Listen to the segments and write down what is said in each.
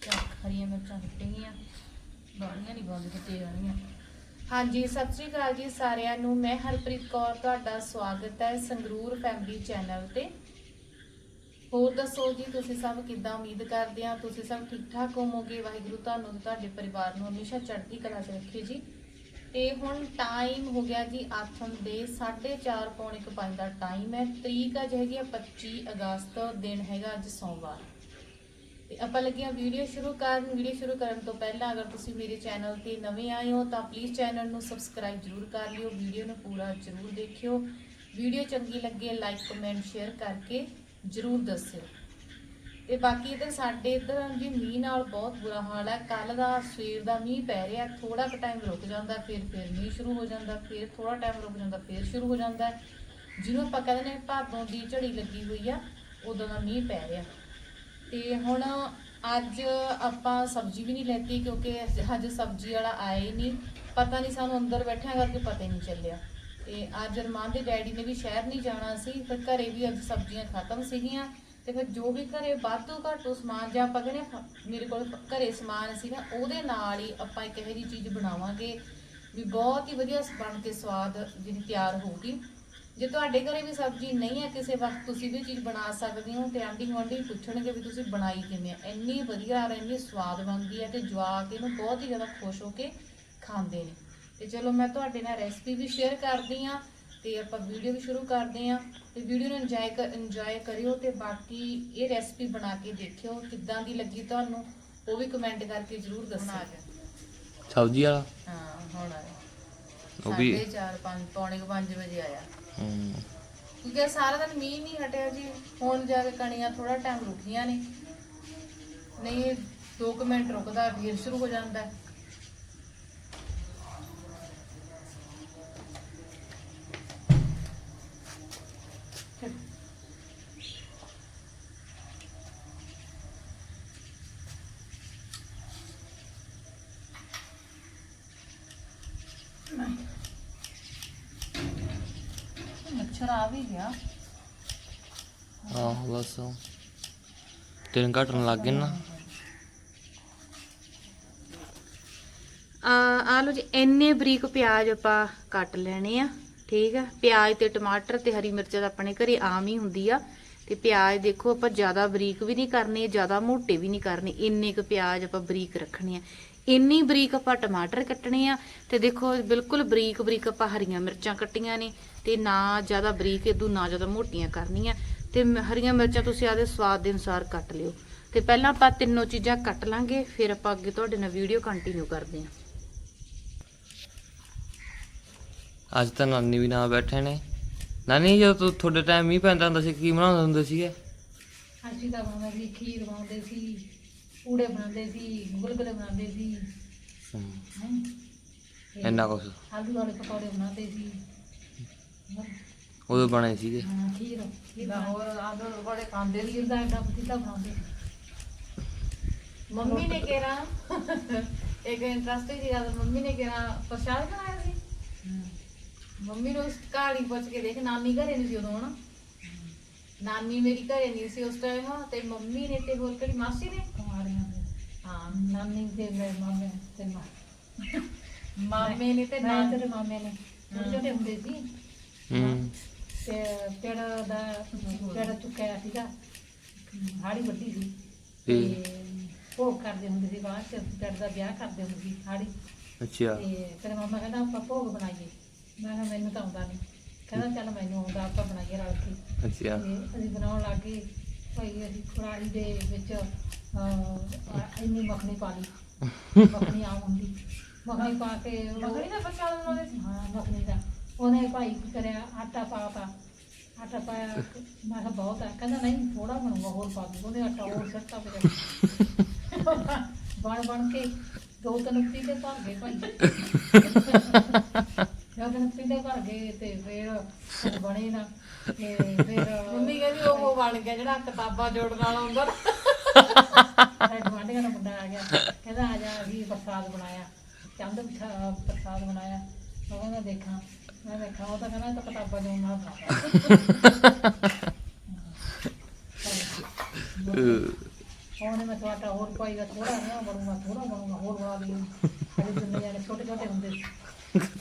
ਚੱਕ ਹਰੀਆਂ ਮਿਰਚਾਂ ਕੱਟੀਆਂ। ਬਾਣੀਆਂ ਨਹੀਂ ਬੰਦ ਕਿਤੇ ਜਾਣੀਆਂ ਹਾਂਜੀ, ਸਤਿ ਸ੍ਰੀ ਅਕਾਲ ਜੀ ਸਾਰਿਆਂ ਨੂੰ। ਮੈਂ ਹਰਪ੍ਰੀਤ ਕੌਰ, ਤੁਹਾਡਾ ਸਵਾਗਤ ਹੈ ਸੰਗਰੂਰ ਫੈਮਿਲੀ ਚੈਨਲ ਤੇ। ਹੋਰ ਦੱਸੋ ਜੀ, ਤੁਸੀਂ ਸਭ ਕਿੱਦਾਂ ਉਮੀਦ ਕਰਦੇ ਆ? ਤੁਸੀਂ ਸਭ ਠੀਕ ਠਾਕ ਹੋਵੋਗੇ? ਵਾਹਿਗੁਰੂ ਤੁਹਾਨੂੰ ਤੇ ਤੁਹਾਡੇ ਪਰਿਵਾਰ ਨੂੰ ਹਮੇਸ਼ਾ ਚੜ੍ਹਦੀ ਕਲਾ 'ਚ ਰੱਖੇ ਜੀ। ਤੇ ਹੁਣ ਟਾਈਮ ਹੋ ਗਿਆ ਜੀ ਆਥਣ ਦੇ 4:30 ਪੌਣੇ ਕੁ ਪੰਜ ਦਾ ਟਾਈਮ ਹੈ। ਤਰੀਕ ਅੱਜ ਹੈਗੀ ਆ 25 ਅਗਸਤ ਦਿਨ ਹੈਗਾ ਅੱਜ ਸੋਮਵਾਰ। ਤੇ ਆਪਾਂ ਲੱਗੇ ਆ ਵੀਡੀਓ ਸ਼ੁਰੂ ਕਰਨ। ਵੀਡੀਓ ਸ਼ੁਰੂ ਕਰਨ ਤੋਂ ਪਹਿਲਾਂ ਅਗਰ ਤੁਸੀਂ ਮੇਰੇ ਚੈਨਲ ਤੇ ਨਵੇਂ ਆਏ ਹੋ ਤਾਂ ਪਲੀਜ਼ ਚੈਨਲ ਨੂੰ ਸਬਸਕ੍ਰਾਈਬ ਜਰੂਰ ਕਰ ਲਿਓ। ਵੀਡੀਓ ਨੂੰ ਪੂਰਾ ਜਰੂਰ ਦੇਖਿਓ। ਵੀਡੀਓ ਚੰਗੀ ਲੱਗੇ ਲਾਈਕ ਕਮੈਂਟ ਸ਼ੇਅਰ ਕਰਕੇ ਜਰੂਰ ਦੱਸਿਓ। ਤੇ ਬਾਕੀ ਇਧਰ ਸਾਡੇ ਇਧਰ ਜੀ ਮੀਂਹ ਨਾਲ ਬਹੁਤ ਬੁਰਾ ਹਾਲ ਹੈ। ਕੱਲ ਦਾ ਸਵੇਰ ਦਾ ਮੀਂਹ ਪੈ ਰਿਹਾ ਥੋੜਾ ਕੁ ਟਾਈਮ ਰੁਕ ਜਾਂਦਾ, ਫਿਰ ਫਿਰ ਮੀਂਹ ਸ਼ੁਰੂ ਹੋ ਜਾਂਦਾ, ਫਿਰ ਥੋੜਾ ਟਾਈਮ ਰੁਕ ਜਾਂਦਾ, ਫਿਰ ਸ਼ੁਰੂ ਹੋ ਜਾਂਦਾ। ਜਿਹਨੂੰ ਆਪਾਂ ਕਹਿੰਦੇ ਨੇ ਭਾਦੋਂ ਦੀ ਝੜੀ ਲੱਗੀ ਹੋਈ ਆ, ਉਦੋਂ ਦਾ ਮੀਂਹ ਪੈ ਰਿਹਾ। ਤੇ ਹੁਣ ਅੱਜ ਆਪਾਂ ਸਬਜ਼ੀ ਵੀ ਨਹੀਂ ਲੈਤੀ ਕਿਉਂਕਿ ਅੱਜ ਸਬਜ਼ੀ ਵਾਲਾ ਆਇਆ ਹੀ ਨਹੀਂ। ਪਤਾ ਨਹੀਂ ਸਾਨੂੰ ਅੰਦਰ ਬੈਠਿਆਂ ਕਰਕੇ ਪਤਾ ਹੀ ਨਹੀਂ ਚੱਲਿਆ। ਤੇ ਅੱਜ ਅਰਮਾਨ ਦੇ ਡੈਡੀ ਨੇ ਵੀ ਸ਼ਹਿਰ ਨਹੀਂ ਜਾਣਾ ਸੀ, ਫਿਰ ਘਰੇ ਵੀ ਅੱਜ ਸਬਜ਼ੀਆਂ ਖਤਮ ਸੀਗੀਆਂ। ਤੇ ਫਿਰ ਜੋ ਵੀ ਘਰੇ ਵਾਧੂ ਘਾਟੂ ਸਮਾਨ ਜਾਂ ਆਪਾਂ ਕਹਿੰਦੇ ਹਾਂ, ਮੇਰੇ ਕੋਲ ਘਰੇ ਸਮਾਨ ਸੀ ਨਾ ਉਹਦੇ ਨਾਲ ਹੀ ਆਪਾਂ ਇੱਕ ਇਹੋ ਜਿਹੀ ਚੀਜ਼ ਬਣਾਵਾਂਗੇ ਵੀ ਬਹੁਤ ਹੀ ਵਧੀਆ ਬਣ ਕੇ ਸਵਾਦ ਜਿਹੜੀ ਤਿਆਰ ਹੋਊਗੀ। ਜੇ ਤੁਹਾਡੇ ਘਰੇ ਵੀ ਸਬਜ਼ੀ ਨਹੀਂ ਹੈ ਕਿਸੇ ਵਕਤ ਤੁਸੀਂ ਵੀ ਚੀਜ਼ ਬਣਾ ਸਕਦੇ ਹੋ ਤੇ ਆਂਢੀ ਗੁਆਂਢੀ ਪੁੱਛਣਗੇ ਵੀ ਤੁਸੀਂ ਬਣਾਈ ਕਿਵੇਂ ਆ ਇੰਨੀ ਵਧੀਆ ਔਰ ਇੰਨੀ ਸਵਾਦ ਬਣਦੀ ਹੈ ਤੇ ਜਵਾਕ ਇਹਨੂੰ ਬਹੁਤ ਹੀ ਜ਼ਿਆਦਾ ਖੁਸ਼ ਹੋ ਕੇ ਖਾਂਦੇ ਨੇ। ਤੇ ਚਲੋ ਮੈਂ ਤੁਹਾਡੇ ਨਾਲ ਰੈਸਪੀ ਵੀ ਸ਼ੇਅਰ ਕਰਦੀ ਆ ਤੇ ਆਪਾਂ ਵੀਡੀਓ ਵੀ ਸ਼ੁਰੂ ਕਰਦੇ ਆ ਤੇ ਵੀਡੀਓ ਨੂੰ ਇੰਜੋਏ ਕਰ ਇੰਜੋਏ ਕਰਿਓ ਤੇ ਬਾਕੀ ਇਹ ਰੈਸਪੀ ਬਣਾ ਕੇ ਦੇਖਿਓ ਕਿੱਦਾਂ ਦੀ ਲੱਗੀ ਤੁਹਾਨੂੰ ਉਹ ਵੀ ਕਮੈਂਟ ਕਰਕੇ ਜਰੂਰ ਦੱਸਣਾ ਸਬਜ਼ੀ ਵਾਲਾ? ਹਾਂ ਹੁਣ ਆਇਆ ਉਹ ਵੀ 4 5 ਪੌਣੇ 5 ਵਜੇ ਆਇਆ। ਹਮ, ਕਿਉਂਕਿ ਸਾਰਾ ਦਿਨ ਮੀਂਹ ਨਹੀਂ ਹਟਿਆ ਜੀ। ਹੁਣ ਜਾ ਕੇ ਕਣੀਆਂ ਥੋੜਾ ਟਾਈਮ ਰੁਕੀਆਂ ਨੇ। ਨਹੀਂ 2 ਮਿੰਟ ਰੁਕਦਾ ਫਿਰ ਸ਼ੁਰੂ ਹੋ ਜਾਂਦਾ। ਹੈ। ਮੱਛਰ ਆ ਵੀ ਗਿਆ ਆਹੋ ਬਸ ਤਿੰਨ ਘਟਣ ਲੱਗ ਗਏ ਨਾ। ਆ ਆ ਲੋ ਜੀ, ਇੰਨੇ ਬਰੀਕ ਪਿਆਜ਼ ਆਪਾਂ ਕੱਟ ਲੈਣੇ ਆ, ਠੀਕ ਆ। ਪਿਆਜ਼ ਤੇ ਟਮਾਟਰ ਤੇ ਹਰੀ ਮਿਰਚ ਤਾਂ ਆਪਣੇ ਘਰੇ ਆਮ ਹੀ ਹੁੰਦੀ ਆ। ਤੇ ਪਿਆਜ਼ ਦੇਖੋ, ਆਪਾਂ ਜ਼ਿਆਦਾ ਬਰੀਕ ਵੀ ਨਹੀਂ ਕਰਨੇ, ਜ਼ਿਆਦਾ ਮੋਟੇ ਵੀ ਨਹੀਂ ਕਰਨੇ। ਇੰਨੇ ਕੁ ਪਿਆਜ਼ ਆਪਾਂ ਬਰੀਕ ਰੱਖਣੇ ਆ। ਇੰਨੀ ਬਰੀਕ ਆਪਾਂ ਟਮਾਟਰ ਕੱਟਣੇ ਆ। ਤੇ ਦੇਖੋ, ਬਿਲਕੁਲ ਬਰੀਕ ਬਰੀਕ ਆਪਾਂ ਹਰੀਆਂ ਮਿਰਚਾਂ ਕੱਟੀਆਂ ਨੇ। ਤੇ ਨਾ ਜ਼ਿਆਦਾ ਬਰੀਕ ਇਦੋਂ ਨਾ ਜ਼ਿਆਦਾ ਮੋਟੀਆਂ ਕਰਨੀਆਂ। ਤੇ ਹਰੀਆਂ ਮਿਰਚਾਂ ਤੁਸੀਂ ਆਦੇ ਸਵਾਦ ਦੇ ਅਨੁਸਾਰ ਕੱਟ ਲਿਓ। ਤੇ ਪਹਿਲਾਂ ਆਪਾਂ ਤਿੰਨੋਂ ਚੀਜ਼ਾਂ ਕੱਟ ਲਾਂਗੇ ਫਿਰ ਆਪਾਂ ਅੱਗੇ ਤੁਹਾਡੇ ਨਾਲ ਵੀਡੀਓ ਕੰਟੀਨਿਊ ਕਰਦੇ ਹਾਂ। ਅੱਜ ਤਾਂ ਨਾਨੀ ਵੀ ਨਾਲ ਬੈਠੇ ਨੇ। ਨਾਨੀ ਜਦੋਂ ਤੁ- ਤੁਹਾਡੇ ਟਾਈਮ ਮੀਂਹ ਪੈਂਦਾ ਹੁੰਦਾ ਸੀ ਕੀ ਬਣਾਉਂਦੇ ਹੁੰਦੇ ਸੀਗੇ? ਅਸੀਂ ਤਾਂ ਬਣਾਉਂਦੇ ਸੀ ਖੀਰ ਬਣਾਉਂਦੇ ਸੀ ਪੂੜੇ ਬਣਾਉਂਦੇ ਸੀ ਗੁਲਗੁਲੇ ਬਣਾਉਂਦੇ ਸੀ। ਹੈਂ। ਇੰਨਾ ਕੁਛ। ਆਲੂ ਵਾਲੇ ਪਕੌੜੇ ਬਣਾਉਂਦੇ ਸੀ। ਉਦੋਂ ਬਣੇ ਸੀਗੇ। ਹਾਂ ਖੀਰ ਖੀਰ ਲਾਹੌਰ ਆਲੂ ਬੜੇ ਖਾਂਦੇ ਖੀਰ ਦਾ ਐਡਾ ਪਤੀਲਾ ਬਣਾਉਂਦੇ ਮੰਮੀ ਨੇ ਕਿਹਾ ਇੱਕ ਇੰਟਰਸਟਿੰਗ ਦੀ ਗੱਲ ਮੰਮੀ ਨੇ ਕਿਹਾ ਪ੍ਰਸ਼ਾਦ ਬਣਾਇਆ ਸੀ। ਮੰਮੀ ਨੂੰ ਉਸ ਕਹਾਣੀ ਪੁੱਛ ਕੇ ਦੇਖ ਨਾਨੀ ਘਰੇ ਨਹੀਂ ਸੀ ਉਦੋਂ ਹਨਾ? ਨਾਨੀ ਮੇਰੀ ਘਰੇ ਨਹੀਂ ਸੀ ਉਸ ਟਾਈਮ ਤੇ ਮੰਮੀ ਨੇ ਤੇ ਹੋਰ ਕਿਹੜੀ ਮਾਸੀ ਨੇ? ਕੁਮਾਰੀਆਂ ਦੇ। ਹਾਂ ਨਾਨੀ ਦੇ ਮੇਰੇ ਮਾਮੇ ਤੇ ਮਾਂ। ਮਾਮੇ ਨੇ ਤੇ ਨਾਨੀ। ਤੇਰੇ ਮਾਮੇ ਨੇ। ਛੋਟੇ ਛੋਟੇ ਹੁੰਦੇ ਸੀ। ਹੂੰ। ਤੇ ਪੇੜ ਦਾ ਪੇੜ ਚੁੱਕਿਆ ਸੀਗਾ ਹਾੜੀ ਵੱਡੀ ਸੀ। ਤੇ ਤੇ ਭੋਗ ਕਰਦੇ ਹੁੰਦੇ ਸੀ ਬਾਅਦ ਚ ਪੇੜ ਦਾ ਵਿਆਹ ਕਰਦੇ ਹੁੰਦੇ ਸੀ ਹਾੜੀ। ਅੱਛਾ। ਤੇ ਤੇਰੇ ਮਾਮਾ ਕਹਿੰਦਾ ਆਪਾਂ ਭੋਗ ਬਣਾਈਏ। ਮੈਂ ਕਿਹਾ ਮੈਨੂੰ ਤਾਂ ਆਉਂਦਾ ਨਹੀਂ ਕਹਿੰਦਾ ਚੱਲ ਮੈਨੂੰ ਆਉਂਦਾ ਆਪਾਂ ਬਣਾਈਏ ਰਲ ਕੇ। ਅੱਛਾ। ਤੇ ਅਸੀਂ ਬਣਾਉਣ ਲੱਗੇ ਭਾਈ ਅਸੀਂ ਖੁਰਾੜੀ ਦੇ ਵਿੱਚ ਅਹ, ਆ- ਇੰਨੀ ਮੱਖਣੀ ਪਾ ਲਈ। ਮੱਖਣੀ ਆਮ ਹੁੰਦੀ। ਮੱਖਣੀ ਪਾ ਕੇ ਮਗਰੀ ਦਾ ਪ੍ਰਸ਼ਾਦ ਬਣਾਉਂਦੇ ਸੀ? ਹਾਂ ਮੱਖਣੀ ਦਾ। ਉਹਨੇ ਭਾਈ ਕੀ ਕਰਿਆ ਆਟਾ ਪਾਤਾ ਆਟਾ ਪਾਇਆ ਮੈਂ ਕਿਹਾ ਬਹੁਤ ਹੈ ਕਹਿੰਦਾ ਨਹੀਂ ਥੋੜਾ ਬਣੂਗਾ ਹੋਰ ਪਾ ਦੂੰ ਉਹਨੇ ਆਟਾ ਹੋਰ ਸੱਟਾ ਪਿਆ ਬਣ ਬਣ ਕੇ ਦੋ ਤਿੰਨ ਪੀਲੇ ਭਰ ਗਏ ਭਾਈ ਦੋ ਤਿੰਨ ਪੀਤੇ ਭਰ ਗਏ ਤੇ ਫਿਰ ਬਣੇ ਨਾ ਤੇ ਫਿਰ ਮੰਮੀ ਕਹਿੰਦੀ ਉਹ ਬਣ ਗਿਆ ਜਿਹੜਾ ਕਿਤਾਬਾਂ ਜੋੜਨ ਵਾਲਾ ਹੁੰਦਾ ਸਾਡੇ ਗੁਆਂਢੀਆਂ ਦਾ ਮੁੰਡਾ ਆ ਗਿਆ ਕਹਿੰਦਾ ਆ ਜਾ, ਅਸੀਂ ਪ੍ਰਸਾਦ ਬਣਾਇਆ। ਚੰਦ ਪ੍ਰਸਾਦ ਬਣਾਇਆ। ਉਹ ਕਹਿੰਦਾ ਦੇਖਾਂ।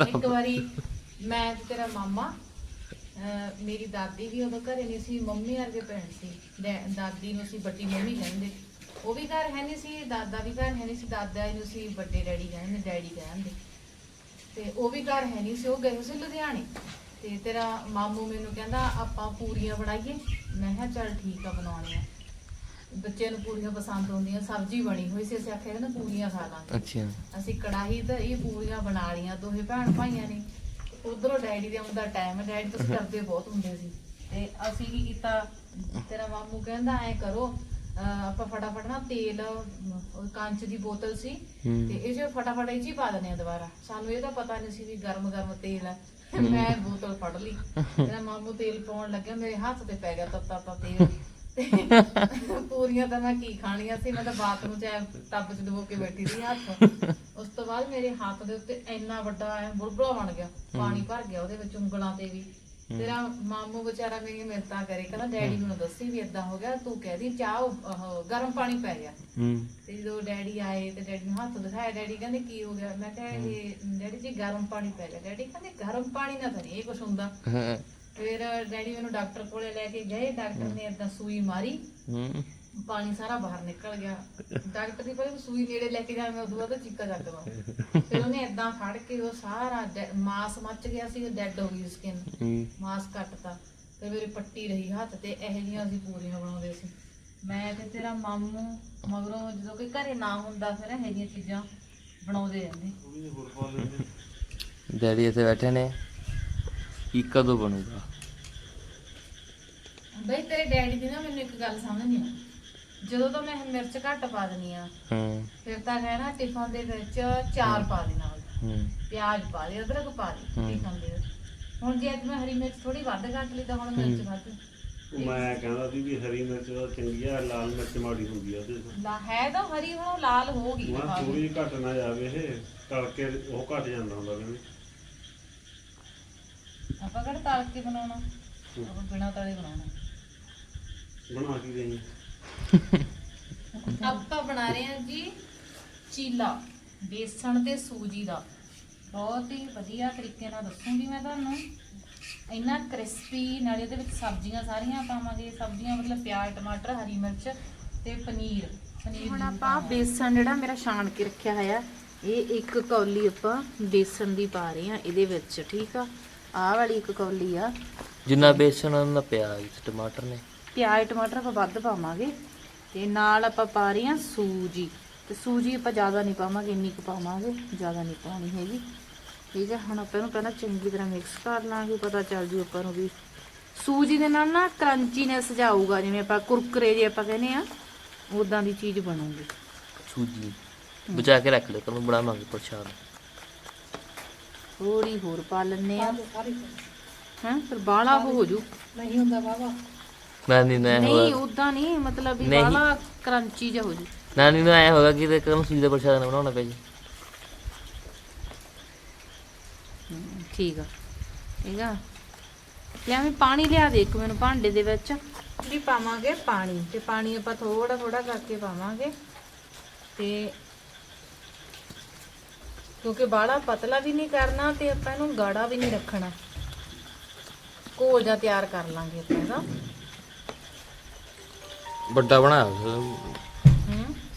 ਇੱਕ ਵਾਰੀ ਮੈਂ ਤੇਰਾ ਮਾਮਾ ਅਹ ਮੇਰੀ ਦਾਦੀ ਵੀ ਉਦੋਂ ਘਰੇ ਮੰਮੀ ਵਰਗੇ ਸੀ। ਦਾਦੀ ਨੂੰ ਸੀ ਵੱਡੀ ਮੰਮੀ ਕਹਿੰਦੇ। ਉਹ ਵੀ ਘਰ ਹੈ ਨਹੀਂ ਸੀ ਦਾਦਾ ਵੀ ਘਰ ਹੈ ਨਹੀਂ ਸੀ ਦਾਦਾ ਨੂੰ ਸੀ ਵੱਡੇ ਡੈਡੀ ਕਹਿੰਦੇ ਡੈਡੀ ਕਹਿੰਦੇ। ਤੇ ਉਹ ਵੀ ਘਰ ਹੈ ਨਹੀਂ ਸੀ ਉਹ ਗਏ ਹੋਏ ਸੀ ਲੁਧਿਆਣੇ। ਤੇ ਤੇਰਾ ਮਾਮੂ ਮੈਨੂੰ ਕਹਿੰਦਾ ਆਪਾਂ ਪੂਰੀਆਂ ਬਣਾਈਏ। ਮੈਂ ਕਿਹਾ ਚੱਲ ਠੀਕ ਆ ਬਣਾਉਣੇ ਆ। ਬੱਚੇ ਨੂੰ ਪੂਰੀਆਂ ਪਸੰਦ ਹੁੰਦੀਆਂ ਸਬਜ਼ੀ ਬਣੀ ਹੋਈ ਸੀ ਅਸੀਂ ਆਖਿਆ ਨਾ ਪੂਰੀਆਂ ਖਾ ਲਾਂਗੇ। ਅੱਛਾ। ਅਸੀਂ ਕੜਾਹੀ ਤੇ ਇਹ ਪੂਰੀਆਂ ਬਣਾ ਲੀਆਂ ਦੋਹੇ ਭੈਣ ਭਾਈਆਂ ਨੇ। ਉਧਰੋਂ ਡੈਡੀ ਦੇ ਆਉਂਦਾ ਟਾਈਮ ਡੈਡੀ ਤੁਸੀਂ ਕਰਦੇ ਬਹੁਤ ਹੁੰਦੇ ਸੀ। ਤੇ ਅਸੀਂ ਕੀ ਕੀਤਾ ਤੇਰਾ ਮਾਮੂ ਕਹਿੰਦਾ ਐ ਕਰੋ ਆਪਾਂ ਫਟਾਫਟ ਨਾ ਤੇਲ ਕੰਚ ਦੀ ਬੋਤਲ ਸੀ। ਤੇ ਇਹ ਜੋ ਫਟਾਫਟ ਇਹ ਹੀ ਪਾ ਆ ਦੁਬਾਰਾ। ਸਾਨੂੰ ਇਹਦਾ ਪਤਾ ਨਹੀਂ ਸੀ ਵੀ ਗਰਮ ਗਰਮ ਤੇਲ ਹੈ। ਮੈਂ ਬੋਤਲ ਫੜ ਲਈ। ਤੇਰਾ ਮਾਮੂ ਤੇਲ ਪਾਉਣ ਲੱਗਿਆ ਮੇਰੇ ਹੱਥ ਤੇ ਪੈ ਗਿਆ ਤੱਤਾ ਤੱਤਾ ਤੇਲ। ਤੇ ਪੂਰੀਆਂ ਤਾਂ ਮੈਂ ਕੀ ਖਾਣੀਆਂ ਸੀ ਮੈਂ ਤਾਂ ਬਾਥਰੂਮ 'ਚ ਐਂ ਟੱਬ 'ਚ ਡੁਬੋ ਕੇ ਬੈਠੀ ਸੀ ਹੱਥ। ਉਸ ਤੋਂ ਬਾਅਦ ਮੇਰੇ ਹੱਥ ਦੇ ਉੱਤੇ ਇੰਨਾ ਵੱਡਾ ਬੁਲਬੁਲਾ ਬਣ ਗਿਆ। ਪਾਣੀ ਭਰ ਗਿਆ ਉਹਦੇ ਵਿੱਚ ਉਂਗਲਾਂ ਤੇ ਵੀ। ਤੇਰਾ ਮਾਮੂ ਵਿਚਾਰਾ ਮੇਰੀ ਮਿਹਨਤਾਂ ਕਰੇ ਕਹਿੰਦਾ ਡੈਡੀ ਨੂੰ ਦੱਸੀ ਵੀ ਇਦਾਂ ਹੋ ਗਿਆ ਤੂੰ ਕਹਿ ਦੀ ਚਾਹ ਉਹ ਗਰਮ ਪਾਣੀ ਪੈ ਗਿਆ। ਤੇ ਜਦੋਂ ਡੈਡੀ ਆਏ ਤੇ ਡੈਡੀ ਨੂੰ ਹੱਥ ਦਿਖਾਇਆ ਡੈਡੀ ਕਹਿੰਦੇ ਕੀ ਹੋ ਗਿਆ? ਮੈਂ ਕਿਹਾ ਇਹ ਡੈਡੀ ਜੀ ਗਰਮ ਪਾਣੀ ਪੈ ਗਿਆ। ਡੈਡੀ ਕਹਿੰਦੇ ਗਰਮ ਪਾਣੀ ਨਾਲ ਤਾਂ ਨਹੀਂ ਇਹ ਕੁਝ ਹੁੰਦਾ। ਫਿਰ ਡੈਡੀ ਮੈਨੂੰ ਡਾਕਟਰ ਕੋਲੇ ਲੈ ਕੇ ਗਏ ਡਾਕਟਰ ਨੇ ਏਦਾਂ ਸੂਈ ਮਾਰੀ। ਹੂੰ। ਪਾਣੀ ਸਾਰਾ ਬਾਹਰ ਨਿਕਲ ਗਿਆ। ਡਾਕਟਰ ਦੀ ਪਹਿਲੇ ਸੂਈ ਨੇੜੇ ਲੈ ਕੇ ਜਾਵੇਂ ਉਦੋਂ ਬਾਅਦ ਚੀਕਾ ਚੱਕਦਾ ਫਿਰ ਉਹਨੇ ਏਦਾਂ ਫੜ ਕੇ ਉਹ ਸਾਰਾ ਮਾਸ ਮੱਚ ਗਿਆ ਸੀ ਡੈੱਡ ਹੋ ਗਈ ਸਕਿਨ ਮਾਸ ਕੱਟਤਾ। ਤੇ ਮੇਰੀ ਪੱਟੀ ਰਹੀ ਹੱਥ ਤੇ ਇਹੋ ਜਿਹੀਆਂ ਅਸੀਂ ਪੂਰੀਆਂ ਬਣਾਉਂਦੇ ਸੀ। ਮੈਂ ਤੇ ਤੇਰਾ ਮਾਮੂ ਮਗਰੋਂ ਜਦੋਂ ਕੋਈ ਘਰੇ ਨਾ ਹੁੰਦਾ ਫਿਰ ਇਹੋ ਜਿਹੀਆਂ ਚੀਜ਼ਾਂ ਬਣਾਉਂਦੇ ਰਹਿੰਦੇ। ਡੈਡੀ ਇੱਥੇ ਬੈਠੇ ਨੇ। ਕੀ ਕਦੋਂ ਬਣੂਗਾ? ਬਈ ਤੇਰੇ ਡੈਡੀ ਦੀ ਨਾ ਮੈਨੂੰ ਇੱਕ ਗੱਲ ਸਮਝ ਨਹੀਂ ਆਉਂਦੀ। ਜਦੋਂ ਤੋਂ ਮੈਂ ਮਿਰਚ ਘੱਟ ਪਾ ਦਨੀ ਆ ਹੂੰ। ਫਿਰ ਤਾਂ ਕਹਿਣਾ ਟਿਫਨ ਦੇ ਵਿੱਚ ਚਾਰ ਪਾ ਦੇ ਨਾਲ ਹੂੰ। ਪਿਆਜ਼ ਪਾ ਦੇ ਅਦਰਕ ਪਾ ਦੇ। ਟਿਫਨ ਦੇ ਵਿੱਚ। ਹੁਣ ਜੇ ਅੱਜ ਮੈਂ ਹਰੀ ਮਿਰਚ ਥੋੜੀ ਵੱਧ ਕੱਟ ਲਈ ਤਾਂ ਹੁਣ ਮਿਰਚ ਵੱਧ। ਮੈਂ ਕਹਿੰਦਾ ਸੀ ਵੀ ਹਰੀ ਮਿਰਚ ਦਾ ਚੰਗੀ ਆ ਲਾਲ ਮਿਰਚ ਮਾੜੀ ਹੁੰਦੀ ਆ ਉਹਦੇ ਤੋਂ। ਲਾ ਹੈ ਤਾਂ ਹਰੀ ਹੁਣ ਉਹ ਲਾਲ ਹੋ ਗਈ ਮੈਂ ਥੋੜੀ ਘੱਟ ਨਾ ਜਾਵੇ ਇਹ ਤਲ ਕੇ ਉਹ ਘੱਟ ਜਾਂਦਾ ਹੁੰਦਾ ਕਹਿੰਦੇ। ਆਪਾਂ ਕਿਹੜਾ ਤਲ ਕੇ ਬਣਾਉਣਾ? ਆਪਾਂ ਬਿਨਾਂ ਤਲੇ ਬਣਾਉਣਾ। ਬਣਾ ਕੇ ਦੇਈ ਆਪਾਂ ਬਣਾ ਰਹੇ ਹਾਂ ਜੀ ਚੀਲਾ ਬੇਸਣ ਤੇ ਸੂਜੀ ਦਾ। ਬਹੁਤ ਹੀ ਵਧੀਆ ਤਰੀਕੇ ਨਾਲ ਦੱਸੂਗੀ ਮੈਂ ਤੁਹਾਨੂੰ। ਇੰਨਾ ਕ੍ਰਿਸਪੀ ਨਾਲੇ ਉਹਦੇ ਵਿੱਚ ਸਬਜ਼ੀਆਂ ਸਾਰੀਆਂ ਪਾਵਾਂਗੇ। ਸਬਜ਼ੀਆਂ ਮਤਲਬ ਪਿਆਜ਼ ਟਮਾਟਰ ਹਰੀ ਮਿਰਚ ਤੇ ਪਨੀਰ। ਪਨੀਰ ਹੁਣ ਆਪਾਂ ਬੇਸਣ ਜਿਹੜਾ ਮੇਰਾ ਛਾਣ ਕੇ ਰੱਖਿਆ ਹੋਇਆ ਇਹ ਇੱਕ ਕੌਲੀ ਆਪਾਂ ਬੇਸਣ ਦੀ ਪਾ ਰਹੇ ਹਾਂ ਇਹਦੇ ਵਿੱਚ ਠੀਕ ਆ? ਆਹ ਵਾਲੀ ਇੱਕ ਕੌਲੀ ਆ। ਜਿੰਨਾ ਬੇਸਣ ਉਹਨਾਂ ਪਿਆਜ਼ ਟਮਾਟਰ ਨੇ। ਪਿਆਜ਼ ਟਮਾਟਰ ਆਪਾਂ ਵੱਧ ਪਾਵਾਂਗੇ। ਤੇ ਨਾਲ ਆਪਾਂ ਪਾ ਰਹੇ ਹਾਂ ਸੂਜੀ। ਤੇ ਸੂਜੀ ਆਪਾਂ ਜ਼ਿਆਦਾ ਨਹੀਂ ਪਾਵਾਂਗੇ ਇੰਨੀ ਕੁ ਪਾਵਾਂਗੇ ਜ਼ਿਆਦਾ ਨਹੀਂ ਪਾਉਣੀ ਹੈਗੀ। ਠੀਕ ਹੈ ਹੁਣ ਆਪਾਂ ਇਹਨੂੰ ਪਹਿਲਾਂ ਚੰਗੀ ਤਰ੍ਹਾਂ ਮਿਕਸ ਕਰ ਲਾਂਗੇ ਪਤਾ ਚੱਲ ਜੂ ਆਪਾਂ ਨੂੰ ਵੀ ਸੂਜੀ ਦੇ ਨਾਲ ਨਾ ਕਰੰਚੀਨੈਸ ਜਾਊਗਾ ਜਿਵੇਂ ਆਪਾਂ ਕੁਰਕਰੇ ਜੇ ਆਪਾਂ ਕਹਿੰਦੇ ਆ ਉਦਾਂ ਦੀ ਚੀਜ਼ ਬਣੂਗੀ। ਸੂਜੀ ਬਚਾ ਕੇ ਰੱਖ ਲੈ ਕੱਲ ਨੂੰ ਬਣਾਵਾਂਗੇ ਪ੍ਰਸ਼ਾਦ ਥੋੜੀ ਹੋਰ ਪਾ ਲੈਣੇ ਆ ਹੈ ਫਿਰ ਬਾਲਾ ਹੋ ਜੂ। ਨਹੀਂ ਹੁੰਦਾ ਬਾਬਾ ਨਾਨੀ ਨੂੰ ਐ ਨਹੀਂ ਹੋਗਾ ਉਦਾਂ ਨਹੀਂ ਮਤਲਬ ਵੀ ਨਹੀਂ। ਬਾਲਾ ਕਰੰਚੀ ਜਿਹਾ ਹੋ ਜੂ। ਨਾਨੀ ਨੂੰ ਐ ਹੋਗਾ ਕਿ ਤੇ ਨੂੰ ਸੂਜੀ ਦਾ ਪ੍ਰਸ਼ਾਦ ਨਾ ਬਣਾਉਣਾ ਪੈ ਜੀ। ਠੀਕ ਆ। ਠੀਕ ਆ। ਲਿਆ ਮੈਂ ਪਾਣੀ ਲਿਆ ਦੇ ਇੱਕ ਮੈਨੂੰ ਭਾਂਡੇ ਦੇ ਵਿੱਚ। ਵੀ ਪਾਵਾਂਗੇ ਪਾਣੀ ਤੇ ਪਾਣੀ ਆਪਾਂ ਥੋੜਾ ਥੋੜਾ ਕਰਕੇ ਪਾਵਾਂਗੇ। ਤੇ ਕਿਉਂਕਿ ਬਾੜਾ ਪਤਲਾ ਵੀ ਨਹੀਂ ਕਰਨਾ ਤੇ ਆਪਾਂ ਇਹਨੂੰ ਗਾੜਾ ਵੀ ਨਹੀਂ ਰੱਖਣਾ। ਘੋਲ ਜਿਹਾ ਤਿਆਰ ਕਰ ਲਾਂਗੇ ਆਪਾਂ ਇਹਦਾ। ਵੱਡਾ ਬਣਾ ਹੂੰ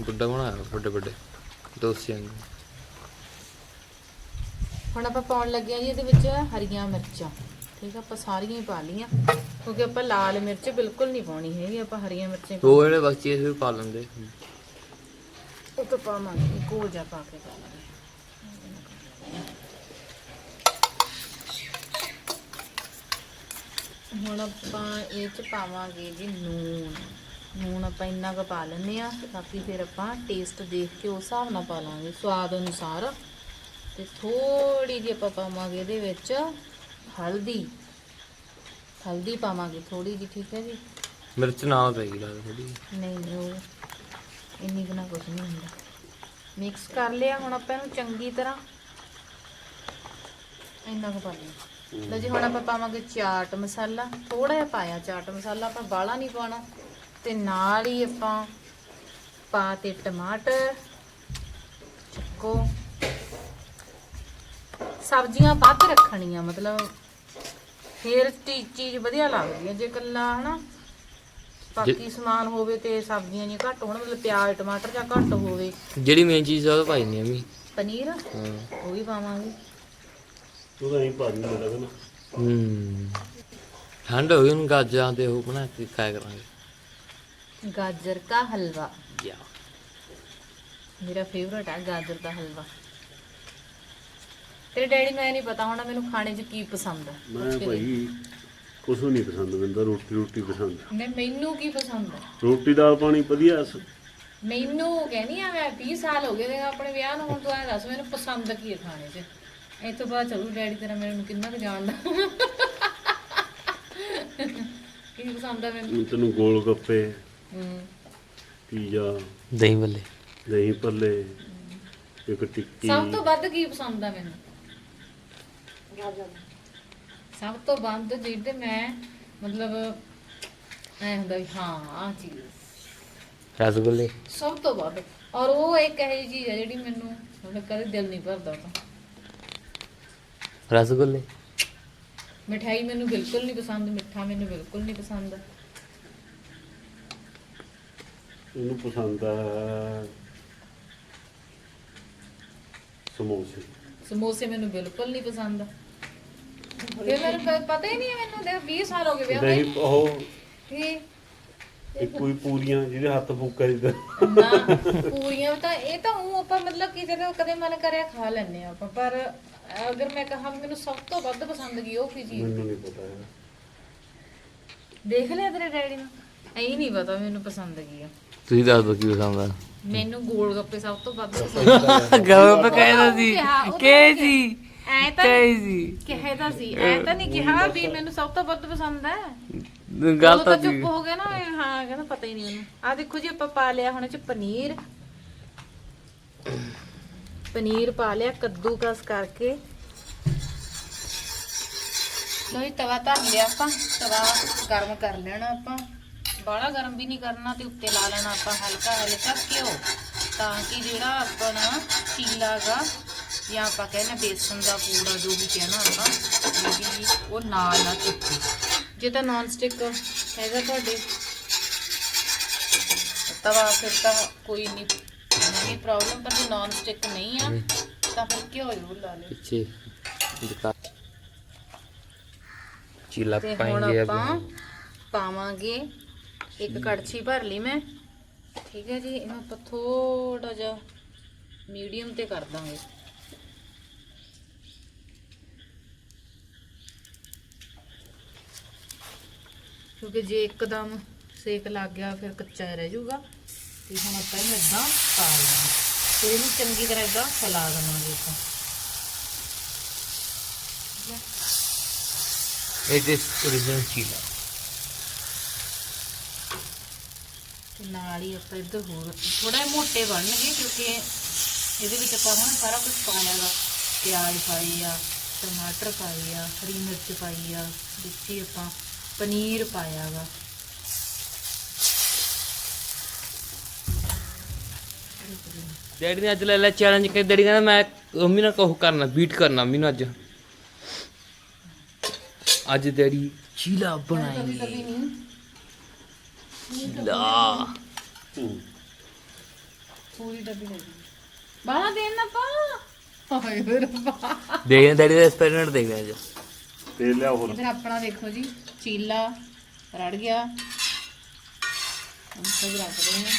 ਵੱਡਾ ਬਣਾ ਵੱਡੇ ਵੱਡੇ। ਦੋਸਿਆਂ ਨੂੰ। ਹੁਣ ਆਪਾਂ ਪਾਉਣ ਲੱਗੇ ਆ ਜੀ ਇਹਦੇ ਵਿੱਚ ਹਰੀਆਂ ਮਿਰਚਾਂ। ਠੀਕ ਆ ਆਪਾਂ ਸਾਰੀਆਂ ਹੀ ਪਾ ਲਈਆਂ। ਕਿਉਂਕਿ ਆਪਾਂ ਲਾਲ ਮਿਰਚ ਬਿਲਕੁਲ ਨਹੀਂ ਪਾਉਣੀ ਹੈਗੀ ਆਪਾਂ ਹਰੀਆਂ ਮਿਰਚਾਂ ਉਹ ਜਿਹੜੇ ਬਖਚੀ ਸੀ ਪਾ ਲੈਂਦੇ। ਉਹ ਤਾਂ ਪਾਵਾਂਗੇ ਗੋਲ ਜਿਹਾ ਪਾ ਕੇ ਪਾਵਾਂਗੇ ਹੁਣ ਆਪਾਂ ਇਹ ਚ ਪਾਵਾਂਗੇ ਜੀ ਨੂਨ ਨੂਨ ਆਪਾਂ ਇੰਨਾ ਕੁ ਪਾ ਲੈਂਦੇ ਆ ਬਾਕੀ ਫਿਰ ਆਪਾਂ ਟੇਸਟ ਦੇਖ ਕੇ ਉਸ ਹਿਸਾਬ ਨਾਲ ਪਾ ਲਾਂਗੇ ਸਵਾਦ ਅਨੁਸਾਰ। ਤੇ ਥੋੜੀ ਜਿਹੀ ਆਪਾਂ ਪਾਵਾਂਗੇ ਇਹਦੇ ਵਿੱਚ ਹਲਦੀ। ਹਲਦੀ ਪਾਵਾਂਗੇ ਥੋੜੀ ਜਿਹੀ ਠੀਕ ਹੈ ਜੀ? ਮਿਰਚ ਨਾਲ ਪੈ ਗਈ ਲੱਗਦਾ ਥੋੜੀ ਨਹੀਂ ਨਹੀਂ ਉਹ ਇੰਨੀ ਕੁ ਨਾ ਕੁਝ ਨਹੀਂ ਹੁੰਦਾ। ਮਿਕਸ ਕਰ ਲਿਆ ਹੁਣ ਆਪਾਂ ਇਹਨੂੰ ਚੰਗੀ ਤਰ੍ਹਾਂ ਇੰਨਾ ਕੁ ਪਾ ਲਿਆ ਲਓ ਜੀ ਹੁਣ ਆਪਾਂ ਪਾਵਾਂਗੇ ਚਾਟ ਮਸਾਲਾ। ਥੋੜਾ ਜਿਹਾ ਪਾਇਆ ਚਾਟ ਮਸਾਲਾ ਆਪਾਂ ਬਾਹਲਾ ਨਹੀਂ ਪਾਉਣਾ। ਤੇ ਨਾਲ ਹੀ ਆਪਾਂ ਪਾ ਤੇ ਟਮਾਟਰ ਚੱਕੋ। ਸਬਜ਼ੀਆਂ ਵੱਧ ਰੱਖਣੀਆਂ ਮਤਲਬ ਫੇਰ ਟੀ- ਚੀਜ਼ ਵਧੀਆ ਲੱਗਦੀ ਹੈ ਜੇ ਕੱਲਾ ਹਨਾ। ਬਾਕੀ ਸਮਾਨ ਹੋਵੇ ਤੇ ਸਬਜ਼ੀਆਂ ਨਹੀਂ ਘੱਟ ਹੋਣ ਮਤਲਬ ਪਿਆਜ਼ ਟਮਾਟਰ ਜਾਂ ਘੱਟ ਹੋਵੇ। ਜਿਹੜੀ ਮੇਨ ਚੀਜ਼ ਆ ਉਹ ਪਾਈ ਨਹੀਂ ਅਮੀ ਪਨੀਰ? ਹਾਂ। ਉਹ ਵੀ ਪਾਵਾਂਗੇ। ਤੂੰ ਤਾਂ ਹੀ ਭਾਜੀ ਨੂੰ ਲੱਗਣਾ ਹੂੰ। ਠੰਡ ਹੋ ਗਈ ਹੁਣ ਗਾਜਰਾਂ ਤੇ ਉਹ ਬਣਾ ਕੇ ਖਾਇਆ ਕਰਾਂਗੇ। ਗਾਜਰ ਦਾ ਹਲਵਾ। ਯਾ ਮੇਰਾ ਫੇਵਰਟ ਹੈ ਗਾਜਰ ਦਾ ਹਲਵਾ। ਤੇਰੇ ਡੈਡੀ ਮੈਂ ਨਹੀਂ ਪਤਾ ਹੋਣਾ ਮੈਨੂੰ ਖਾਣੇ 'ਚ ਕੀ ਪਸੰਦ ਹੈ ਮੈਂ ਭਾਈ ਕੁਛ ਨਹੀਂ ਪਸੰਦ ਮੈਨੂੰ ਤਾਂ ਰੋਟੀ ਰੋਟੀ ਪਸੰਦ। ਮੈਂ ਮੈਨੂੰ ਕੀ ਪਸੰਦ ਹੈ ਰੋਟੀ ਦਾਲ ਪਾਣੀ ਵਧੀਆ ਸ- ਮੈਨੂੰ ਕਹਿੰਦੀ ਆ ਮੈਂ 20 ਸਾਲ ਹੋ ਗਏ ਨੇ ਆਪਣੇ ਵਿਆਹ ਨੂੰ ਹੁਣ ਤੂੰ ਐ ਦੱਸ ਮੈਨੂੰ ਪਸੰਦ ਕੀ ਹੈ ਖਾਣੇ 'ਚ? ਇਹ ਤੋਂ ਬਾਅਦ ਚਲੂ ਡੈਡੀ ਤੇਰਾ ਮੈਨੂੰ ਕਿੰਨਾ ਕੁ ਜਾਣਦਾ। ਕੀ ਪਸੰਦ ਹੈ ਮੈਨੂੰ ਤੈਨੂੰ ਗੋਲ ਗੱਪੇ ਪੀਜ਼ਾ ਦਹੀਂ ਬੱਲੇ ਦਹੀਂ ਭੱਲੇ ਇੱਕ ਟਿੱਕੀ। ਸਭ ਤੋਂ ਵੱਧ ਕੀ ਪਸੰਦ ਆ ਮੈਨੂੰ? ਸਭ ਤੋਂ ਵੱਧ ਜਿਹੜੇ ਮੈਂ ਮਤਲਬ ਐ ਹੁੰਦਾ ਵੀ ਹਾਂ ਆ ਚੀਜ਼। ਰਸਗੁੱਲੇ। ਸਭ ਤੋਂ ਵੱਧ। ਔਰ ਉਹ ਇੱਕ ਇਹੋ ਜਿਹੀ ਚੀਜ਼ ਹੈ ਜਿਹੜੀ ਮੈਨੂੰ ਮਤਲਬ ਕਦੇ ਦਿਲ ਨਹੀਂ ਭਰਦਾ ਤਾਂ ਰਸਗੁੱਲੇ। ਮਠਾਈ ਮੈਨੂੰ ਬਿਲਕੁਲ ਨਹੀਂ ਪਸੰਦ ਮਿੱਠਾ ਮੈਨੂੰ ਬਿਲਕੁਲ ਨਹੀਂ ਪਸੰਦ। ਇਹਨੂੰ ਪਸੰਦ ਆ ਸਮੋਸੇ। ਸਮੋਸੇ ਮੈਨੂੰ ਬਿਲਕੁਲ ਨਹੀਂ ਪਸੰਦ। ਤੇ ਮੈਨੂੰ ਪ- ਪਤਾ ਹੀ ਨਹੀਂ ਹੈ ਮੈਨੂੰ ਦੇਖ 20 ਸਾਲ ਹੋ ਗਏ ਵਿਆਹ ਦਹੀਂ ਹੋਏ। ਉਹ ਤੇ ਇੱਕ ਕੋਈ ਪੂਰੀਆਂ ਜਿਹਦੇ ਹੱਥ ਫੂਕਾ ਜਿੱਦਾਂ ਨਾ ਪੂਰੀਆਂ ਤਾਂ ਇਹ ਤਾਂ ਉਹ ਆਪਾਂ ਮਤਲਬ ਕਿ ਜਦੋਂ ਕਦੇ ਮਨ ਕਰਿਆ ਖਾ ਲੈਣੇ ਆਪਾਂ ਪਰ ਅਗਰ ਮੈਂ ਕਹਾਂ ਵੀ ਮੈਨੂੰ ਸਭ ਤੋਂ ਵੱਧ ਪਸੰਦ ਕੀ ਉਹ ਕੀ ਚੀਜ਼? ਮੈਨੂੰ ਨਹੀਂ ਪਤਾ ਹੈ ਦੇਖ ਲਿਆ ਤੇਰੇ ਡੈਡੀ ਨੂੰ। ਐਂ ਨਹੀਂ ਪਤਾ ਮੈਨੂੰ ਪਸੰਦ ਕੀ ਆ। ਤੁਸੀਂ ਦੱਸ ਦੋ ਕੀ ਪਸੰਦ ਆ। ਮੈਨੂੰ ਗੋਲ ਗੱਪੇ ਸਭ ਤੋਂ ਵੱਧ ਪਸੰਦ ਆ। ਗਾਉ ਪਾ ਕਹਿਦਾ ਸੀ। ਕੇ ਸੀ। ਐ ਤਾਂ ਕੇ ਸੀ। ਕਿਹਾ ਤਾਂ ਸੀ। ਐ ਤਾਂ ਨਹੀਂ ਕਿਹਾ ਵੀ ਮੈਨੂੰ ਸਭ ਤੋਂ ਵੱਧ ਪਸੰਦ ਹੈ ਗੱਲ ਉਹ ਤਾਂ ਤਾਂ ਸੀ। ਚੁੱਪ ਹੋ ਗਿਆ ਨਾ ਇਹ ਹਾਂ ਕਹਿੰਦਾ ਪਤਾ ਹੀ ਨਹੀਂ ਉਹਨੂੰ। ਆ ਦੇਖੋ ਜੀ ਆਪਾਂ ਪਾ ਲਿਆ ਹੁਣ ਇਹ ਚ ਪਨੀਰ। ਪਨੀਰ ਪਾ ਲਿਆ ਕੱਦੂਕਸ ਕਰਕੇ। ਲੋਈ ਤਵਾ ਧਰ ਲਿਆ ਆਪਾਂ। ਤਵਾ ਗਰਮ ਕਰ ਲੈਣਾ ਆਪਾਂ। ਬਾਹਲਾ ਗਰਮ ਵੀ ਨਹੀਂ ਕਰਨਾ ਤੇ ਉੱਤੇ ਲਾ ਲੈਣਾ ਆਪਾਂ ਹਲਕਾ ਹਲਕਾ ਘਿਓ। ਤਾਂ ਕਿ ਜਿਹੜਾ ਆਪਣਾ ਚੀਲਾ ਗਾ ਜਾਂ ਆਪਾਂ ਕਹਿੰਦੇ ਬੇਸਨ ਦਾ ਪੂੜਾ ਜੋ ਵੀ ਕਹਿਣਾ ਆਪਾਂ ਜਿਹੜੀ ਉਹ ਨਾਲ ਨਾ ਚੁੱਕੇ। ਜੇ ਤਾਂ ਨਾਨ ਸਟਿਕ ਹੈਗਾ ਤੁਹਾਡੇ ਤਵਾ ਫਿਰ ਤਾਂ ਕੋਈ ਨਹੀਂ ਨਹੀਂ ਪ੍ਰੋਬਲਮ ਪਰ ਜੇ ਨਾਨ ਸਟਿਕ ਨਹੀਂ ਆ ਤਾਂ ਫਿਰ ਘਿਓ ਜ਼ਰੂਰ ਲਾ ਲਿਓ। ਪਿੱਛੇ ਦਿਖਾ। ਚੀਲਾ ਪਾਏਂਗੇ ਆਪਾਂ ਪਾਵਾਂਗੇ ਇੱਕ ਕੜਛੀ ਭਰ ਲਈ ਮੈਂ। ਠੀਕ ਹੈ ਜੀ ਇਹਨੂੰ ਆਪਾਂ ਥੋੜਾ ਜਿਹਾ ਮੀਡੀਅਮ ਤੇ ਕਰ ਦਾਂਗੇ। ਕਿਉਂਕਿ ਜੇ ਇੱਕਦਮ ਸੇਕ ਲੱਗ ਗਿਆ ਫਿਰ ਕੱਚਾ ਰਹਿ ਜਾਊਗਾ। ਤੇ ਹੁਣ ਆਪਾਂ ਇਹਨੂੰ ਇਦਾਂ ਪਾ ਲੈਣਾ ਫਿਰ ਇਹਨੂੰ ਚੰਗੀ ਤਰ੍ਹਾਂ ਇਦਾਂ ਫੈਲਾ ਦੇਵਾਂਗੇ ਆਪਾਂ। ਇਟ ਇਜ਼ origignal ਚੀਲਾ ਨਾਲ ਹੀ ਆਪਾਂ ਇੱਧਰ ਹੋਰ ਥੋੜਾ ਮੋਟੇ ਬਣਨਗੇ ਕਿਉਂਕਿ ਇਹਦੇ ਵਿੱਚ ਆਪਾਂ ਹੁਣ ਸਾਰਾ ਕੁਝ ਪਾਇਆ ਗਾ ਪਿਆਜ਼ ਪਾਈ ਆ ਟਮਾਟਰ ਪਾਈ ਆ ਹਰੀ ਮਿਰਚ ਪਾਈ ਆ ਵਿੱਚ ਹੀ ਆਪਾਂ ਪਨੀਰ ਪਾਇਆ ਗਾ ਡੈਡੀ ਨੇ ਅੱਜ ਲੈ ਲਿਆ ਚੈਲੰਜ ਕਿ ਡੈਡੀ ਕਹਿੰਦਾ ਮੈਂ ਮੰਮੀ ਨਾਲ ਕਹੋ ਕਰਨਾ ਬੀਟ ਕਰਨਾ ਮੈਨੂੰ ਅੱਜ। ਅੱਜ ਡੈਡੀ ਚੀਲਾ ਬਣਾਏਂਗੇ ਚੀਲਾ ਪੂਰੀ ਡੱਬੀ ਲੈ ਬਾਹਲਾ ਦੇਣ ਨਾ ਪਾ। ਹਾਏ ਵੇ ਰੱਬਾ। ਦੇਖਦੇ ਡੈਡੀ ਦਾ ਐਕਸਪੈਰੀਮੈਂਟ ਦੇਖਦੇ ਅੱਜ। ਤੇ ਲਿਆ ਹੋਰ। ਇਧਰ ਆਪਣਾ ਦੇਖੋ ਜੀ ਚੀਲਾ ਰੜ ਗਿਆ। ਹੁਣ ਸਭ ਰੱਖਦੇ ਹਾਂ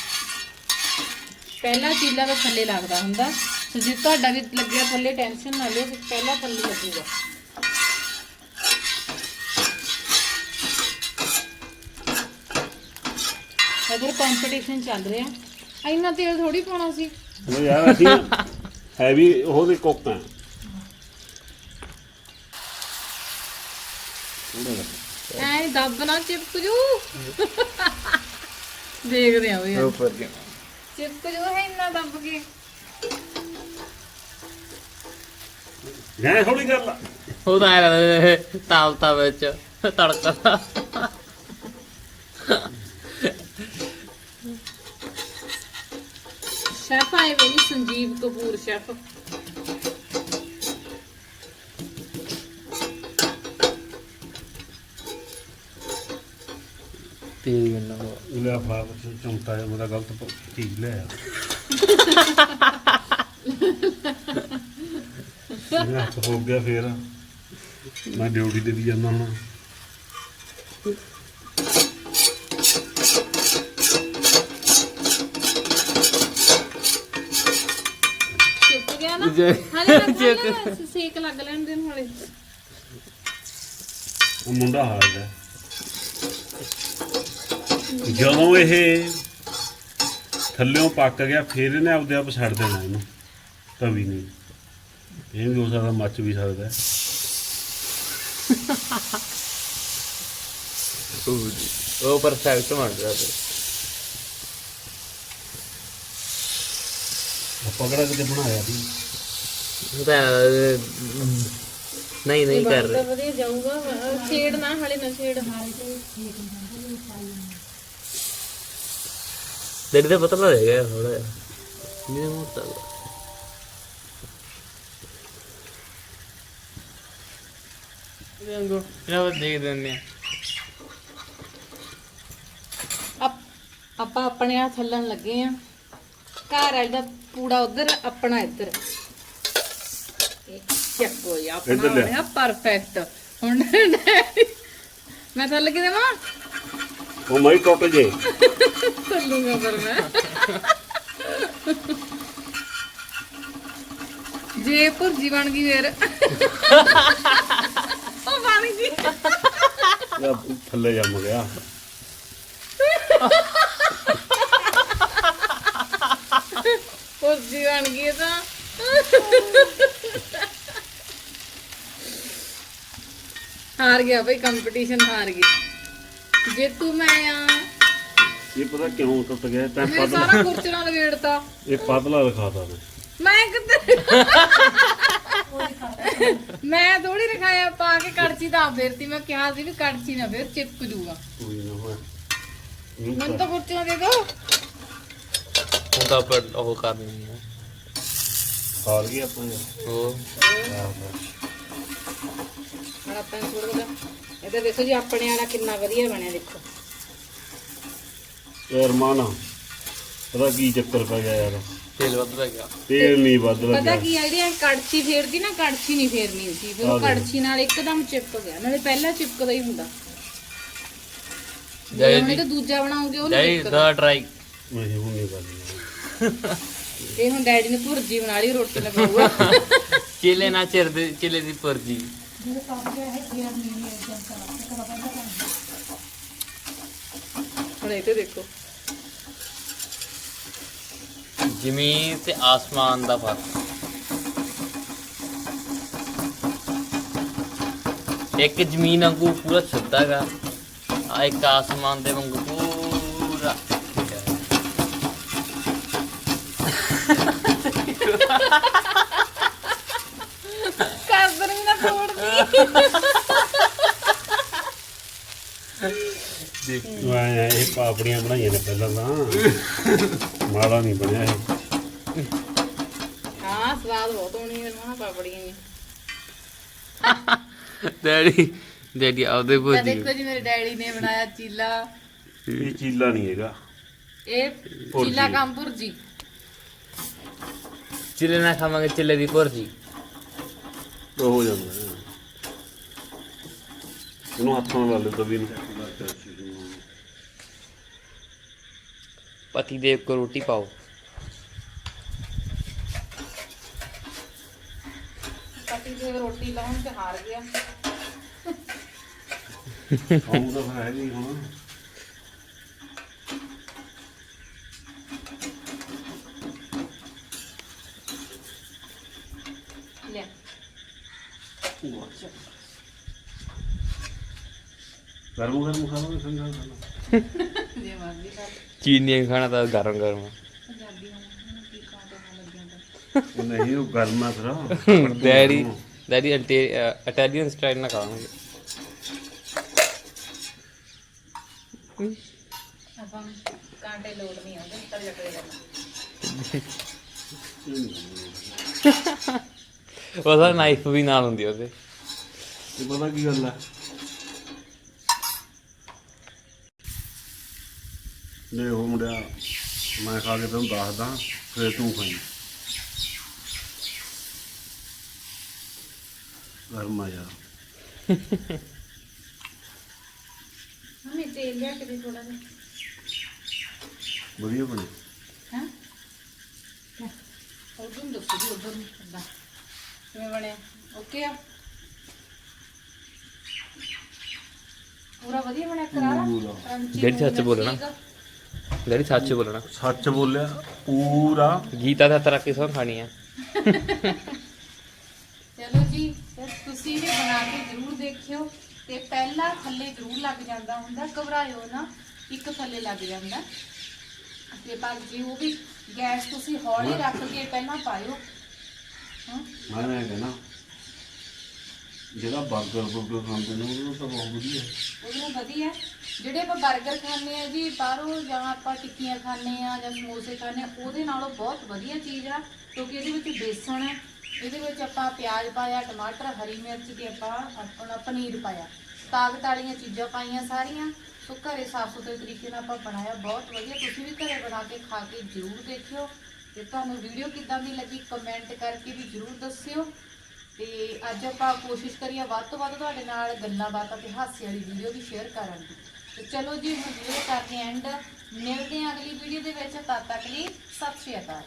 ਪਹਿਲਾ ਚੀਲਾ ਤਾਂ ਥੱਲੇ ਲੱਗਦਾ ਹੁੰਦਾ। ਸੋ ਜੇ ਤੁਹਾਡਾ ਵੀ ਲੱਗਿਆ ਥੱਲੇ ਟੈਨਸ਼ਨ ਨਾ ਲਿਓ ਪਹਿਲਾ ਥੱਲੇ ਲੱਗੂਗਾ। ਅਗਰ ਕੰਪੀਟੀਸ਼ਨ ਚੱਲ ਰਿਹਾ ਇੰਨਾ ਤੇਲ ਥੋੜੀ ਪਾਉਣਾ ਸੀ। ਉਹ ਯਾਰ ਅਸੀਂ ਹੈਵੀ ਉਹਦੇ ਕੁੱਕ ਆ ਐ ਦੱਬ ਨਾ ਚਿਪਕ ਜੂ। ਦੇਖਦੇ ਆ ਵੀ ਉੱਪਰ ਕੇ। ਚਿਪਕ ਜੂ ਹੈ ਇੰਨਾ ਦੱਬ ਕੇ। ਮੈਂ ਥੋੜੀ ਗੱਲ ਆ ਉਹ ਤਾਂ ਆਇਆ ਤਾਲ ਤਾ ਵਿੱਚ ਤੜਕਾ ਸ਼ੈਫ ਆਏ ਵੇ ਨੀ ਸੰਜੀਵ ਕਪੂਰ ਸ਼ੈਫ। ਤੇਲ ਕਿੰਨਾ ਲਿਆ ਫਾਪ ਚਮਟਾ ਜਿਹਾ ਮੇਰਾ ਗਲਤ ਪ- ਚੀਜ਼ ਲਿਆ ਇਹ ਹੱਥ ਹੋ ਗਿਆ ਫੇਰ। ਮੈਂ ਡਿਊਟੀ ਤੇ ਵੀ ਜਾਂਦਾ ਹੁਣ ਚੁੱਪ ਗਿਆ ਨਾ ਜੇ- ਹਾਲੇ ਸੇਕ ਲੱਗ ਲੈਣ ਦੇਣ ਹਾਲੇ ਉਹ ਮੁੰਡਾ ਹਾਰ ਗਿਆ। ਜਦੋਂ ਇਹ ਥੱਲਿਓਂ ਪੱਕ ਗਿਆ ਫਿਰ ਇਹਨੇ ਆਪਦੇ ਆਪ ਛੱਡ ਦੇਣਾ ਇਹਨੂੰ। ਤਵੀ ਨਹੀਂ। ਇਹ ਵੀ ਹੋ ਸਕਦਾ ਮੱਚ ਵੀ ਸਕਦਾ। ਉਹ ਉਹ ਪਰਫੈਕਟ ਬਣ ਗਿਆ ਤੇ ਆਪਾਂ ਕਿਹੜਾ ਕਿਤੇ ਬਣਾਇਆ ਸੀ। ਉਹ ਤਾਂ ਅਹ, ਨਹੀਂ ਨਹੀਂ ਕਰ ਰਹੇ। ਵਧੀਆ ਜਾਊਗਾ ਛੇੜ ਨਾ ਹਾਲੇ ਨਾ ਛੇੜ। ਡੈਡੀ ਦਾ ਪਤਲਾ ਰਹਿ ਗਿਆ ਥੋੜਾ ਜਿਹਾ। ਮੇਰੇ ਮੋਟਾ ਇਹਨੂੰ ਇਹਨਾਂ ਦੇਖ ਦਿੰਦੇ ਆ। ਆਪ- ਆਪਾਂ ਆਪਣੇ ਹੱਥ ਹੱਲਣ ਲੱਗੇ ਆ। ਘਰ ਵਾਲੇ ਦਾ ਪੂੜਾ ਉਧਰ ਆਪਣਾ ਇੱਧਰ। ਚੱਕੋ ਜੀ ਆਪਣਾ। ਬਣਿਆ ਪਰਫੈਕਟ ਹੁਣ ਮੈਂ ਥੱਲੇ ਕਿ ਦੇਵਾਂ ਉਹ ਮੈਂ ਟੁੱਟ ਜੇ। ਥੱਲੂਗਾ ਪਰ ਮੈਂ। ਜੇ ਭੁਰਜੀ ਬਣ ਗਈ ਫੇਰ। ਉਹ ਬਣ ਗਈ। ਥੱਲੇ ਜੰਮ ਗਿਆ ਭੁਰਜੀ ਬਣ ਗਈ ਤਾਂ। ਹਾਰ ਗਿਆ ਬਈ ਕੰਪੀਟੀਸ਼ਨ ਹਾਰ ਗਈ। ਜੇਤੂ ਮੈਂ ਆ। ਇਹ ਪਤਾ ਕਿਉਂ ਟੁੱਟ ਗਿਆ? ਤੈਂ ਮੈਂ ਪਤਲਾ ਸਾਰਾ ਕੁਰਚਣਾ ਲਵੇੜਤਾ ਇਹ ਪਤਲਾ ਰਖਾਤਾ ਨੇ। ਮੈਂ ਕਿੱਥੇ ਮੈਂ ਥੋੜੀ ਰਖਾਇਆ ਪਾ ਕੇ ਕੜਛੀ ਤਾਂ ਫੇਰਤੀ ਮੈਂ ਕਿਹਾ ਸੀ ਵੀ ਕੜਛੀ ਨਾ ਫੇਰ ਚਿਪਕ ਜੂਗਾ। ਮੈਨੂੰ ਤਾਂ ਕੁਰਚਣਾ ਦੇ ਦੋ। ਤਾਂ ਆਪਾਂ ਉਹ ਕਰ ਦਿੰਦੇ ਆ ਹਾਰ ਗਏ ਆਪਾਂ ਯਾਰ। ਹੁਣ ਆਪਾਂ ਨੂੰ ਥੋੜਾ ਜਿਹਾ ਇਹਦਾ ਦੇਖੋ ਜੀ ਆਪਣੇ ਵਾਲਾ ਕਿੰਨਾ ਵਧੀਆ ਬਣਿਆ ਦੇਖੋ। ਯਾਰ ਮਾਨਾ ਪਤਾ ਕੀ ਚੱਕਰ ਪੈ ਗਿਆ ਯਾਰ? ਤੇਲ ਵੱਧ ਪੈ ਗਿਆ। ਤੇਲ ਨਹੀਂ ਵੱਧ ਪਤਾ ਲੱਗਿਆ ਕੀ ਆ ਜਿਹੜੀ ਇਹ ਕੜਛੀ ਫੇਰਦੀ ਨਾ ਕੜਛੀ ਨਹੀਂ ਫੇਰਨੀ ਸੀ। ਫਿਰ ਉਹ। ਕੜਛੀ ਨਾਲ ਇੱਕਦਮ ਚਿਪਕ ਗਿਆ। ਨਾਲੇ ਪਹਿਲਾਂ ਚਿਪਕਦਾ ਹੀ ਹੁੰਦਾ। ਜੈ ਜੀ। ਇਹ ਦੂਜਾ ਬਣਾਉਂਗੇ ਉਹ ਨਹੀਂ ਦਾ ਟਰਾਈ ਨਹੀਂ ਹੁਣ ਨਹੀਂ ਕਰਨੀ। ਇਹ ਹੁਣ ਡੈਡੀ ਨੇ ਭੁਰਜੀ ਬਣਾ ਲਈ ਰੋਟੀ ਲਗਾਊਗਾ। ਚੇਲੇ ਨਾ ਚਿਰ ਦੇ ਚੇਲੇ ਦੀ ਪਰਜੀ ਹੁਣ ਇਹ ਤੇ ਦੇਖੋ। ਜ਼ਮੀਨ ਤੇ ਆਸਮਾਨ ਦਾ ਫ਼ਰਕ। ਇੱਕ ਜ਼ਮੀਨ ਵਾਂਗੂ ਪੂਰਾ ਸਿੱਧਾ ਗਾ ਆ ਇੱਕ ਆਸਮਾਨ ਦੇ ਵਾਂਗੂ ਪੂਰਾ ਕਰਦਰ ਵੀ ਨਾ ਤੋੜਦੀ ਦੇਖ। ਮੈਂ ਇਹ ਪਾਪੜੀਆਂ ਬਣਾਈਆਂ ਨੇ ਪਹਿਲਾਂ ਤਾਂ। ਮਾੜਾ ਨਹੀਂ ਬਣਿਆ ਇਹ। ਹਾਂ ਸਵਾਦ ਬਹੁਤ ਹੋਣੀ ਹੈ ਮਾਂ ਪਾਪੜੀਆਂ ਨੇ ਡੈਡੀ ਡੈਡੀ ਆਪਦੇ ਤਾਂ ਬੋਦੀ ਦੇਖੋ ਜੀ ਮੇਰੇ ਡੈਡੀ ਨੇ ਬਣਾਇਆ ਚੀਲਾ। ਇਹ ਚੀਲਾ ਨਹੀਂ ਹੈਗਾ। ਇਹ ਭੁਰਜੀ। ਚੀਲਾ ਕੰਮ ਭੁਰਜੀ। ਚਿਲੇ ਨਾ ਖਾਵਾਂਗੇ ਚਿਲੇ ਦੀ ਪਰਜੀ ਉਹ ਹੋ ਜਾਂਦਾ। ਹੈ। ਇਹਨੂੰ ਹੱਥਾਂ ਨਾਲ ਲੈ ਤਾਂ ਵੀ ਨਹੀਂ ਪਤੀ ਦੇਵ ਕੋ ਰੋਟੀ ਪਾਓ। ਪਤੀ ਦੇ ਰੋਟੀ ਲਾਉਣ ਤੇ ਹਾਰ ਗਿਆ। ਆਉਂਦਾ ਹੈ ਨਹੀਂ ਹੁਣ ਲੈ ਗਰਮ ਗਰਮ ਖਾ ਲਓ ਠੰਡਾ ਖਾ ਲਓ ਜੇ ਮਰਜ਼ੀ ਕਰ ਚੀਨੀ ਖਾਣਾ ਤਾਂ ਗਰਮ ਗਰਮ ਪੰਜਾਬੀ ਨੂੰ ਕੀ ਕਾਟੇ ਨਾਲ ਲੱਗਿਆ ਤਾਂ ਨਹੀਂ ਉਹ ਗਰਮ ਆ ਫਿਰ। ਡੈਡੀ ਡੈਡੀ ਇਟਾਲੀਅਨ ਸਟਾਈਲ ਨਾ ਖਾਵਾਂਗੇ ਆਪਾਂ ਨੂੰ ਕਾਂਟੇ ਲੋੜ ਨਹੀਂ ਆਉਂਦੇ ਤਲ ਜਟੇ ਜਾਣਾ ਉਹਦਾ ਨਾਈਫ ਵੀ ਨਾਲ ਹੁੰਦੀ ਉਹਦੇ। ਇਹ ਪਤਾ ਕੀ ਗੱਲ ਹੈ ਨੇ ਉਹ ਮੁੰਡਿਆ ਮੈਂ ਖਾ ਕੇ ਤੈਨੂੰ ਦੱਸਦਾ ਫਿਰ ਤੂੰ ਖਾਈ। ਗਰਮ ਆ ਯਾਰ। ਮੰਮੀ ਤੇਲ ਲਿਆ ਕੇ ਦੇ ਥੋੜਾ ਜਿਹਾ। ਵਧੀਆ ਬਣੇ। ਹਾਂ? ਉਧਰ ਨੂੰ ਦੱਸੋ ਜੀ ਉਧਰ ਨੂੰ ਕਿੱਦਾਂ। ਕਿਵੇਂ ਬਣਿਆ? ਓਕੇ ਆ? ਪੂਰਾ ਵਧੀਆ ਬਣਿਆ ਕਰਾਰਾ? ਜਿਹੜੀ ਸੱਚ ਬੋਲਣਾ। ਡੈਡੀ ਸੱਚ ਬੋਲਣਾ। ਸੱਚ ਬੋਲਿਆ ਪੂਰਾ। ਗੀਤਾ ਦਾ ਤਰ੍ਹਾਂ ਕਿਸੋਂ ਖਾਣੀ ਆ? ਚਲੋ ਜੀ ਫਿਰ ਤੁਸੀਂ ਵੀ ਬਣਾ ਕੇ ਜ਼ਰੂਰ ਦੇਖਿਓ ਤੇ ਪਹਿਲਾ ਥੱਲੇ ਜ਼ਰੂਰ ਲੱਗ ਜਾਂਦਾ ਹੁੰਦਾ ਘਬਰਾਇਓ ਨਾ ਇੱਕ ਥੱਲੇ ਲੱਗ ਜਾਂਦਾ। ਤੇ ਪਰ ਜੇ ਉਹ ਵੀ ਗੈਸ ਤੁਸੀਂ ਹੌਲੀ ਰੱਖ ਕੇ ਪਹਿਲਾਂ ਪਾਇਓ। ਹਾਂ। ਮੈਂ ਨਾ ਕਹਿਣਾ ਜਿਹੜਾ 버ਗਰ ਬੁਰਗਰ ਖਾਂਦੇ ਨੇ ਉਹ ਤਾਂ ਬਹੁਤ ਵਧੀਆ। ਉਹਨੂੰ ਵਧੀਆ। ਜਿਹੜੇ ਆਪਾਂ 버ਗਰ ਖਾਂਦੇ ਆ ਜੀ, ਬਾਹਰੋਂ ਜਾਂ ਆਪਾਂ ਟਿੱਕੀਆਂ ਖਾਂਦੇ ਆ ਜਾਂ ਸਮੋਸੇ ਖਾਂਦੇ ਆ, ਉਹਦੇ ਨਾਲੋਂ ਬਹੁਤ ਵਧੀਆ ਚੀਜ਼ ਆ, ਕਿਉਂਕਿ ਇਹਦੇ ਵਿੱਚ ਬੇਸਣ ਹੈ ਇਹਦੇ ਵਿੱਚ ਆਪਾਂ ਪਿਆਜ਼ ਪਾਇਆ, ਟਮਾਟਰ, ਹਰੀ ਮਿਰਚ ਤੇ ਆਪਾਂ ਆਪਣਾ ਪਨੀਰ ਪਾਇਆ। ਤਾਕਤ ਵਾਲੀਆਂ ਚੀਜ਼ਾਂ ਪਾਈਆਂ ਸਾਰੀਆਂ, ਸੋ ਘਰੇ ਸਾਫ਼ ਸੁਥਰੇ ਤਰੀਕੇ ਨਾਲ ਆਪਾਂ ਬਣਾਇਆ, ਬਹੁਤ ਵਧੀਆ। ਤੁਸੀਂ ਵੀ ਘਰੇ ਬਣਾ ਕੇ ਖਾ ਕੇ ਜ਼ਰੂਰ ਦੇਖਿਓ। ਤੇ ਤੁਹਾਨੂੰ ਵੀਡੀਓ ਕਿੱਦਾਂ ਦੀ ਲੱਗੀ ਕਮੈਂਟ ਕਰਕੇ ਵੀ ਜ਼ਰੂਰ ਦੱਸਿਓ। ਤੇ ਅੱਜ ਆਪਾਂ ਕੋਸ਼ਿਸ਼ ਕਰੀਏ ਵੱਧ ਤੋਂ ਵੱਧ ਤੁਹਾਡੇ ਨਾਲ ਗੱਲਾਂ ਬਾਤਾਂ ਤੇ ਹਾਸੇ ਵਾਲੀ ਵੀਡੀਓ ਵੀ ਸ਼ੇਅਰ ਕਰਨ ਦੀ। ਤੇ ਚਲੋ ਜੀ ਹੁਣ ਵੀਡੀਓ ਕਰਦੇ ਐਂਡ ਮਿਲਦੇ ਹਾਂ ਅਗਲੀ ਵੀਡੀਓ ਦੇ ਵਿੱਚ, ਤਦ ਤੱਕ ਲਈ ਸਤਿ ਸ਼੍ਰੀ ਅਕਾਲ।